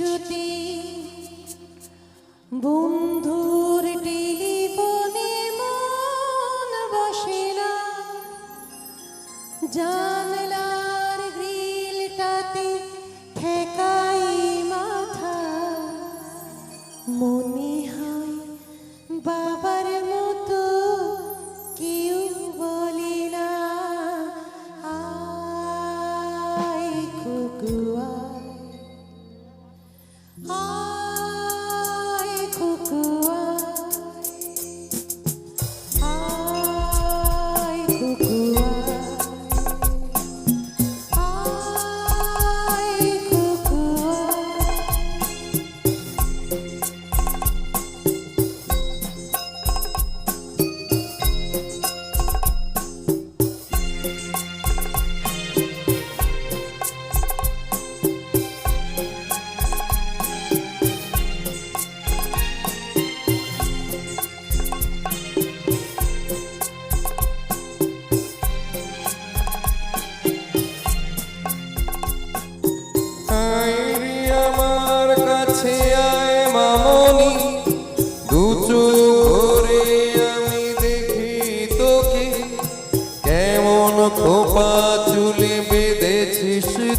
কিছুতে বন্ধুর টেলিফোনে মন বসে না। জানলার গ্রিলটাতে ঠেকাই মাথা। মনে হয় বাবার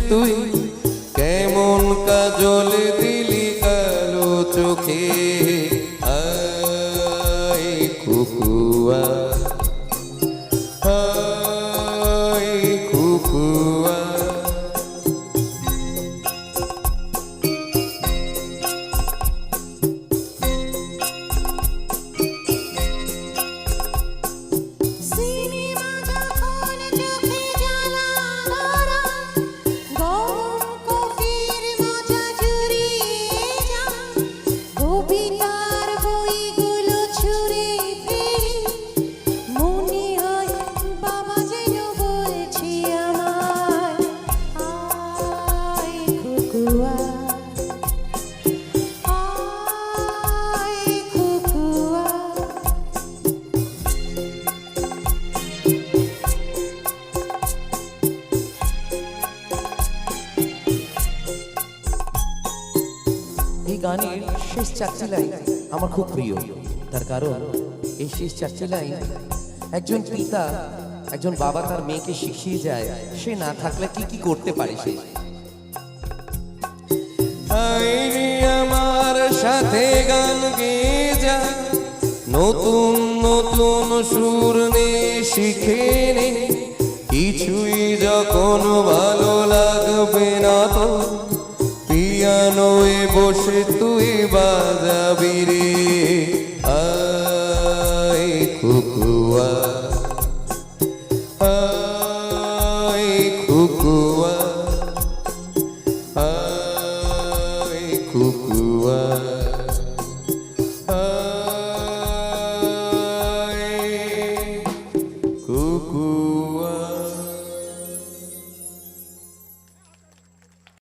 তুই কেমন কাজল দিলি কালো চোখে? আয় কুকুয়া আয় কুকুয়া। গানের শেষ চারটি লাইন আমার খুব প্রিয়। তার কারণ, এই শেষ চারটি লাইন একজন পিতা, একজন বাবা তার মেয়েকে শিখিয়ে যায়, সে না থাকলে কি কি করতে পারে সে। আমার সাথে গান গেয়ে যা, নতুন নতুন সুর নে শিখে নে। কিছুই যখন ভালো লাগবে না তো বসে তুই বাজাবি রে আয় খুকুয়া আয় খুকুয়া খুকুয়া।